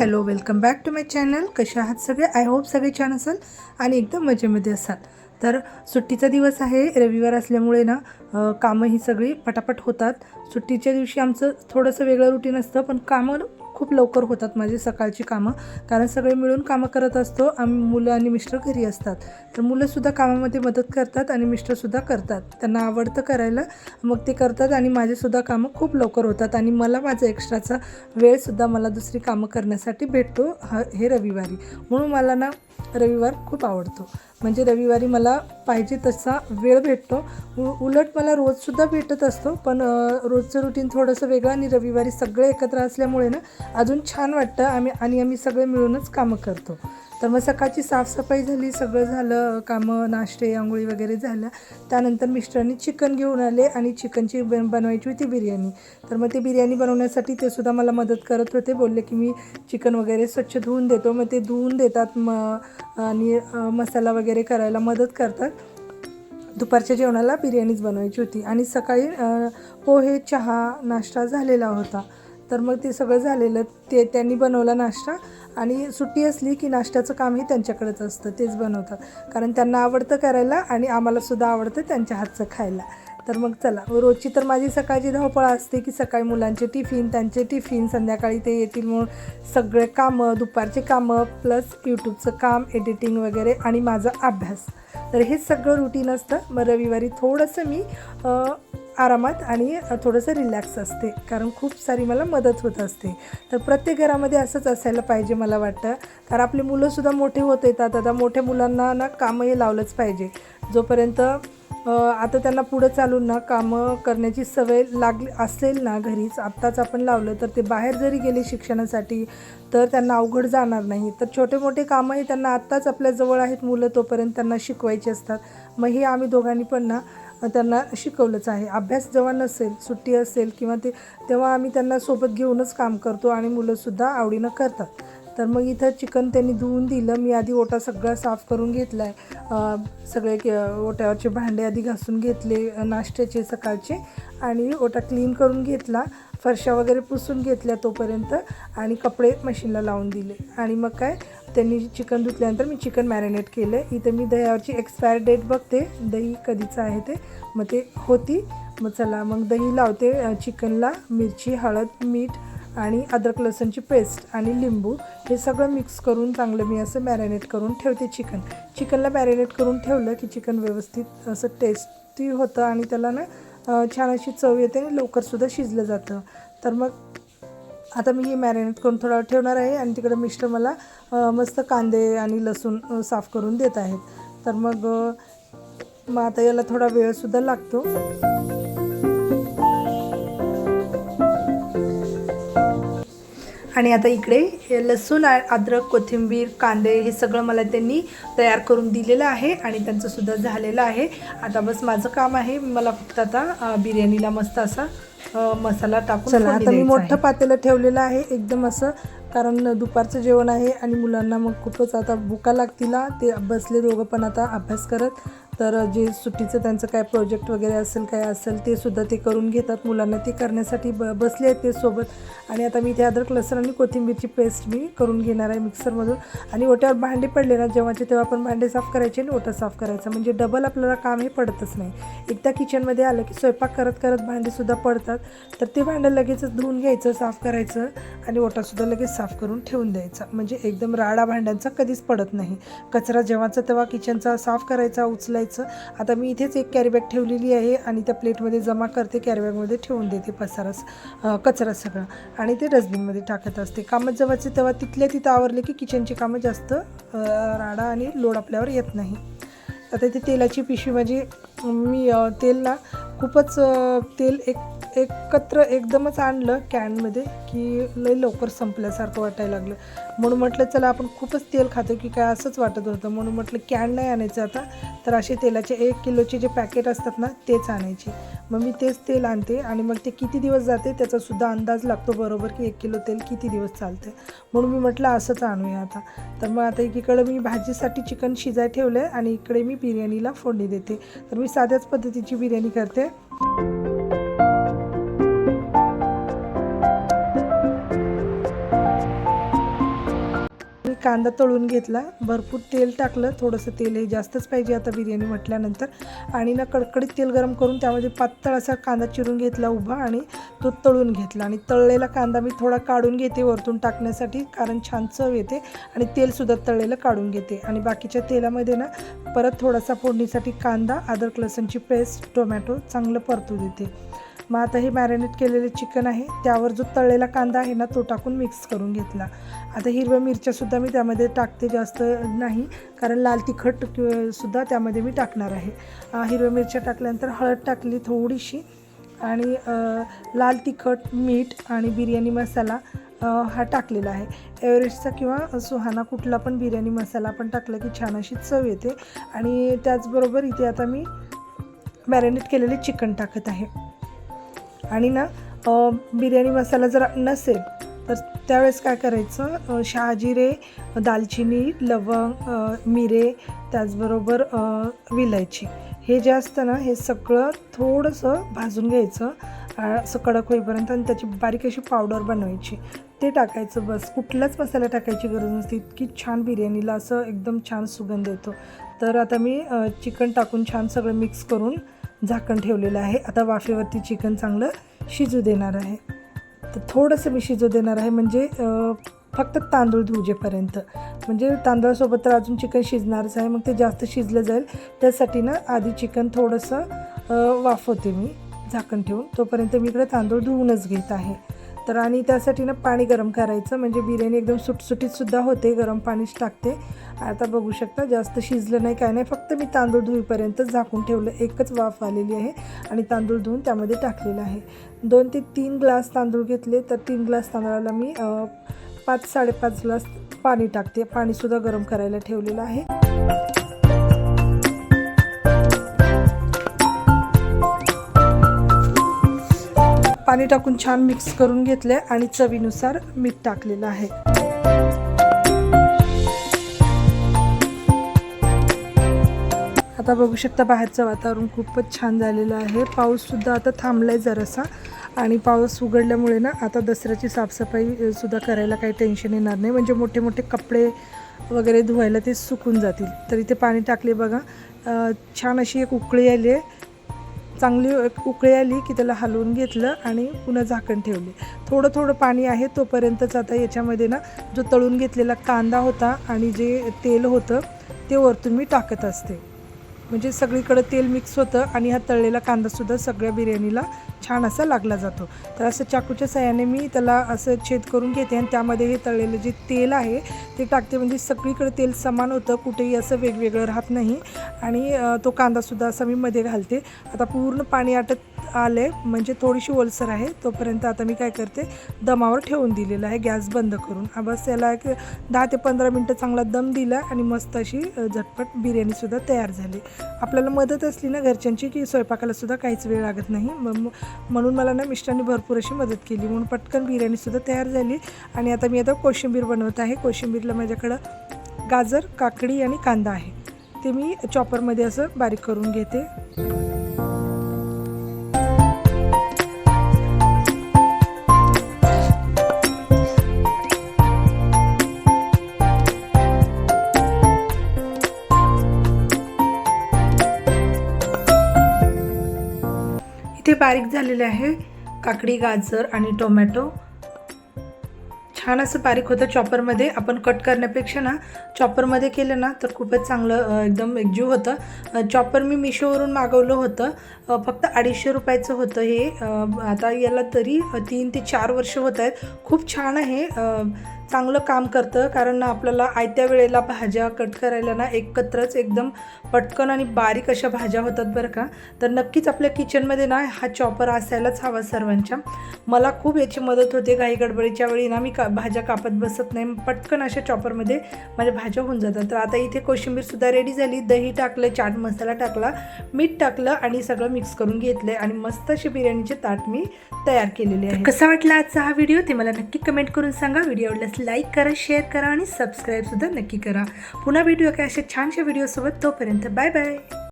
Hello welcome back to my channel. कशा आहात सगळे? आय होप सगळे छान असाल आणि एकदम मजेमध्ये असाल. तर सुट्टीचा दिवस आहे रविवार असल्यामुळे ना कामं ही सगळी पटापट होतात. सुट्टीच्या दिवशी आमचं थोडंसं वेगळं रुटीन असतं पण कामं खूप लवकर होतात माझी सकाळची कामं. कारण सगळे मिळून कामं करत असतो. आम्ही मुलं आणि मिस्टर घरी असतात. तर मुलंसुद्धा कामामध्ये मदत करतात आणि मिस्टरसुद्धा करतात. त्यांना आवडतं करायला मग ते करतात आणि माझेसुद्धा कामं खूप लवकर होतात. आणि मला माझा एक्स्ट्राचा वेळसुद्धा मला दुसरी कामं करण्यासाठी भेटतो ह हे रविवारी. म्हणून मला ना रविवार खूप आवडतो. म्हणजे रविवारी मला पाहिजे तसा वेळ भेटतो. उ उलट मला रोजसुद्धा भेटत असतो पण रोजचं रुटीन थोडंसं वेगळं आणि रविवारी सगळे एकत्र असल्यामुळे ना अजून छान वाटतं. आम्ही आणि आम्ही सगळे मिळूनच कामं करतो. तर मग सकाळची साफसफाई झाली सगळं झालं कामं नाश्ते आंघोळी वगैरे झालं. त्यानंतर मिस्टरांनी चिकन घेऊन आले आणि चिकनची बन बनवायची होती बिर्याणी. तर मग ते बिर्याणी बनवण्यासाठी ते सुद्धा मला मदत करत होते. बोलले की मी चिकन वगैरे स्वच्छ धुवून देतो. मग ते धुवून देतात म आणि मसाला वगैरे करायला मदत करतात. दुपारच्या जेवणाला बिर्याणीच बनवायची होती. आणि सकाळी पोहे चहा नाश्ता झालेला होता. तर मग ते सगळं झालेलं ते त्यांनी बनवला नाश्ता आणि सुट्टी असली की नाश्त्याचं कामही त्यांच्याकडेच असतं तेच बनवतात. कारण त्यांना आवडतं करायला आणि आम्हालासुद्धा आवडतं त्यांच्या हातचं खायला. तर मग चला. रोजची तर माझी सकाळची धावपळ असते की सकाळी मुलांचे टिफिन त्यांचे टिफिन संध्याकाळी ते येतील म्हणून सगळे कामं दुपारचे कामं प्लस यूट्यूबचं काम एडिटिंग वगैरे आणि माझा अभ्यास. तर हे सगळं रुटीन असतं. मग रविवारी थोडंसं मी आरामात आणि थोडंसं रिलॅक्स असते. कारण खूप सारी मला मदत होत असते. तर प्रत्येक घरामध्ये असंच असायला पाहिजे मला वाटतं. कारण आपली मुलंसुद्धा मोठे होत येतात. आता मोठ्या मुलांना ना कामं हे लावलंच पाहिजे. जोपर्यंत आता त्यांना पुढं चालून ना कामं करण्याची सवय लागली असेल ना घरीच आत्ताच आपण लावलं तर ते बाहेर जरी गेले शिक्षणासाठी तर त्यांना अवघड जाणार नाही. तर छोटे मोठे कामंही त्यांना आत्ताच आपल्याजवळ आहेत मुलं तोपर्यंत त्यांना शिकवायची असतात. मग हे आम्ही दोघांनी पण ना त्यांना शिकवलंच आहे. अभ्यास जेव्हा नसेल सुट्टी असेल किंवा ते तेव्हा आम्ही त्यांना सोबत घेऊनच काम करतो आणि मुलंसुद्धा आवडीनं करतात. तर मग इथं चिकन त्यांनी धुवून दिलं. मी आधी ओटा सगळा साफ करून घेतला आहे सगळे के ओट्यावरचे भांडे आधी घासून घेतले नाश्त्याचे सकाळचे. आणि ओटा क्लीन करून घेतला. फरशा वगैरे पुसून घेतल्या तोपर्यंत. आणि कपडे मशीनला लावून दिले. आणि मग काय त्यांनी चिकन धुतल्यानंतर मी चिकन मॅरिनेट केलं इथं मी दह्यावरची एक्सपायर डेट बघते. दही कधीचं आहे ते. मग ते होती. मग चला मग दही लावते चिकनला. मिरची हळद मीठ आणि अद्रक लसूणची पेस्ट आणि लिंबू हे सगळं मिक्स करून चांगलं मी असं मॅरिनेट करून ठेवते चिकन चिकनला मॅरिनेट करून ठेवलं की चिकन व्यवस्थित असं टेस्टी होतं आणि त्याला ना छान अशी चव येते आणि लवकरसुद्धा शिजलं जातं. तर मग आता मी हे मॅरिनेट करून थोडा ठेवणार आहे आणि तिकडं मिस्टर मला मस्त कांदे आणि लसूण साफ करून देत आहेत. तर मग मग आता याला थोडा वेळसुद्धा लागतो. आणि आता इकडे हे लसूण अद्रक कोथिंबीर कांदे हे सगळं मला त्यांनी तयार करून दिलेलं आहे आणि त्यांचं सुद्धा झालेलं आहे आता बस माझं काम आहे मला फक्त आता बिर्याणीला मस्त असा मसाला टाकून चला आता मी मोठं पातेलं ठेवलेलं आहे एकदम असं कारण दुपारचं जेवण आहे आणि मुलांना मग खूपच आता भुका लागतील. ते बसले दोघं पण आता अभ्यास करत तर जे सुट्टीचं त्यांचं काय प्रोजेक्ट वगैरे असेल काय असेल ते सुद्धा ते करून घेतात मुलांना. ते करण्यासाठी ब बसले आहेत ते सोबत. आणि आता मी ते अद्रक लसूण आणि कोथिंबीरची पेस्ट मी करून घेणार आहे मिक्सरमधून आणि ओट्यावर भांडे पडले ना जेव्हाचे तेव्हा आपण भांडे साफ करायचे आणि ओटा साफ करायचा. म्हणजे डबल आपल्याला काम हे पडतच नाही. एकदा किचनमध्ये आलं की स्वयंपाक करत करत भांडेसुद्धा पडतात. तर ते भांडं लगेचच धुवून घ्यायचं साफ करायचं आणि ओटासुद्धा लगेच साफ करून ठेवून द्यायचा. म्हणजे एकदम राडा भांड्यांचा कधीच पडत नाही. कचरा जेव्हाचा तेव्हा किचनचा साफ करायचा उचलायचा आता मी इथेच एक कॅरीबॅग ठेवलेली आहे आणि त्या प्लेटमध्ये जमा करते कॅरीबॅगमध्ये ठेवून देते पसारास कचरा सगळा. आणि ते डस्टबिनमध्ये टाकत असते. कामं जेव्हाचे तेव्हा तिथल्या तिथं आवरले की किचनची कामं जास्त राडा आणि लोड आपल्यावर येत नाही. आता इथे तेलाची पिशवी म्हणजे मी तेल ना खूपच तेल एक एकत्र एकदमच आणलं कॅनमध्ये की लई लवकर संपल्यासारखं वाटायला लागलं. म्हणून म्हटलं चला आपण खूपच तेल खातो की काय असंच वाटत होतं. म्हणून म्हटलं कॅन नाही आणायचं आता. तर असे तेलाचे एक किलोचे जे पॅकेट असतात ना तेच आणायचे. मग मी तेच तेल आणते आणि मग ते किती दिवस जाते त्याचासुद्धा अंदाज लागतो बरोबर की एक किलो तेल किती दिवस चालते म्हणून मी म्हटलं असंच आणूया आता. तर मग आता एकीकडे मी भाजीसाठी चिकन शिजाय ठेवलं आहे आणि इकडे मी बिर्याणीला फोडणी देते. तर मी साध्याच पद्धतीची बिर्याणी करते. you कांदा तळून घेतला. भरपूर तेल टाकलं. थोडंसं तेल हे जास्तच पाहिजे आता बिर्याणी म्हटल्यानंतर. आणि ना कडकडीत तेल गरम करून त्यामध्ये पातळ असा कांदा चिरून घेतला उभा आणि तो तळून घेतला. आणि तळलेला कांदा मी थोडा काढून घेते वरतून टाकण्यासाठी कारण छान चव येते आणि तेलसुद्धा तळलेलं काढून घेते. आणि बाकीच्या तेलामध्ये ना परत थोडासा फोडणीसाठी कांदा अद्रक लसणची पेस्ट टोमॅटो चांगलं परतू देते. मग आता हे मॅरिनेट केलेले चिकन आहे त्यावर जो तळलेला कांदा आहे ना तो टाकून मिक्स करून घेतला. आता हिरव्या मिरच्यासुद्धा मी त्यामध्ये टाकते जास्त नाही कारण लाल तिखट सुद्धा त्यामध्ये मी टाकणार आहे. हिरव्या मिरच्या टाकल्यानंतर हळद टाकली थोडीशी आणि लाल तिखट मीठ आणि बिर्याणी मसाला हा टाकलेला आहे. एव्हरेस्टचा किंवा सुहाना कुठला पण बिर्याणी मसाला आपण टाकला की छान अशी चव येते. आणि त्याचबरोबर इथे आता मी मॅरिनेट केलेले चिकन टाकत आहे. आणि ना बिर्याणी मसाला जर नसेल तर त्यावेळेस काय करायचं? शहाजिरे दालचिनी लवंग मिरे त्याचबरोबर विलायची. हे जे असतं ना हे सगळं थोडंसं भाजून घ्यायचं असं कडक होईपर्यंत आणि त्याची बारीक अशी पावडर बनवायची. ते टाकायचं बस. कुठलाच मसाला टाकायची गरज नसते. इतकी छान बिर्याणीला असं एकदम छान सुगंध येतो. तर आता मी चिकन टाकून छान सगळं मिक्स करून झाकण ठेवलेलं आहे. आता वाफेवरती चिकन चांगलं शिजू देणार आहे. तर थोडंसं मी शिजू देणार आहे. म्हणजे फक्त तांदूळ धुजेपर्यंत. म्हणजे तांदळासोबत तर अजून चिकन शिजणारच आहे. मग ते जास्त शिजलं जाईल. त्यासाठी ना आधी चिकन थोडंसं वाफवते मी. झाकण ठेवून. तोपर्यंत मी इकडे तांदूळ धुवूनच घेत आहे. तर आणि त्यासाठी ना पाणी गरम करायचं. म्हणजे बिर्याणी एकदम सुटसुटीतसुद्धा होते. गरम पाणीच टाकते. आता बघू शकता जास्त शिजलं नाही काय नाही. फक्त मी तांदूळ धुईपर्यंत झाकून ठेवलं. एकच वाफ आलेली आहे आणि तांदूळ धुवून त्यामध्ये टाकलेलं आहे. दोन ते तीन ग्लास तांदूळ घेतले तर तीन ग्लास तांदळाला मी पाच साडेपाच ग्लास पाणी टाकते. पाणीसुद्धा गरम करायला ठेवलेलं आहे. पाणी टाकून छान मिक्स करून घेतले आणि चवीनुसार मीठ टाकलेलं आहे. आता बघू शकता बाहेरचं वातावरण खूपच छान झालेलं आहे. पाऊससुद्धा आता थांबला आहे जरासा आणि पाऊस उघडल्यामुळे ना आता दसऱ्याची साफसफाई सुद्धा करायला काही टेन्शन येणार नाही. म्हणजे मोठे मोठे कपडे वगैरे धुवायला ते सुकून जातील. तर इथे पाणी टाकले बघा. छान अशी एक उकळी आली आहे. चांगली एक उकळी आली की त्याला हलवून घेतलं आणि पुन्हा झाकण ठेवले. थोडं थोडं पाणी आहे तोपर्यंतच आता याच्यामध्ये ना जो तळून घेतलेला कांदा होता आणि जे तेल होतं ते वरतून मी टाकत असते. म्हणजे सगळीकडं तेल मिक्स होतं आणि हा तळलेला कांदासुद्धा सगळ्या बिर्याणीला छान असा लागला जातो. तर असं चाकूच्या सहाय्याने मी त्याला असं छेद करून घेते आणि त्यामध्ये हे तळलेलं जे तेल आहे ते टाकते. म्हणजे सगळीकडे तेल समान होतं कुठेही असं वेगवेगळं राहत नाही. आणि तो कांदासुद्धा असा मी मध्ये घालते. आता पूर्ण पाणी आटत आले म्हणजे थोडीशी ओलसर आहे. तोपर्यंत आता मी काय करते दमावर ठेवून दिलेलं आहे गॅस बंद करून. हा बस याला एक दहा ते पंधरा मिनटं चांगला दम दिला आणि मस्त अशी झटपट बिर्याणीसुद्धा तयार झाली. आपल्याला मदत असली ना घरच्यांची की स्वयंपाकालासुद्धा काहीच वेळ लागत नाही. मग म्हणून मला ना मिस्टरांनी भरपूर अशी मदत केली. म्हणून पटकन बिर्याणीसुद्धा तयार झाली. आणि आता मी आता कोशिंबीर बनवत आहे. कोशिंबीरला माझ्याकडं गाजर काकडी आणि कांदा आहे. ते मी चॉपरमध्ये असं बारीक करून घेते. बारीक झालेले आहे. काकडी गाजर आणि टोमॅटो. छान असं बारीक होतं चॉपरमध्ये. आपण कट करण्यापेक्षा ना चॉपरमध्ये केलं ना तर खूपच चांगलं एकदम एकजीव होतं. चॉपर मी मिशोवरून मागवलं होतं. फक्त अडीचशे रुपयाचं होतं हे. आता याला तरी तीन ते चार वर्ष होत आहेत. खूप छान आहे. चांगलं काम करतं कारण ना आपल्याला आयत्या वेळेला भाज्या कट करायला ना एकत्रच एकदम पटकन आणि बारीक अशा भाज्या होतात बरं का. तर नक्कीच आपल्या किचनमध्ये ना हा चॉपर असायलाच हवा सर्वांच्या. मला खूप याची मदत होते घाई गडबडीच्या वेळी ना मी का भाज्या कापत बसत नाही. पटकन अशा चॉपरमध्ये माझ्या भाज्या होऊन जातात. तर आता इथे कोशिंबीरसुद्धा रेडी झाली. दही टाकलं चाट मसाला टाकला मीठ टाकलं आणि सगळं मिक्स करून घेतलं आणि मस्त अशी बिर्याणीचे ताट मी तयार केलेले आहे कसा वाटला आजचा हा व्हिडिओ ते मला नक्की कमेंट करून सांगा. व्हिडिओ आवडल्यास लाईक करा शेअर करा आणि सबस्क्राईबसुद्धा नक्की करा. पुन्हा व्हिडिओ काय अशा छानशा व्हिडिओसोबत तोपर्यंत बाय बाय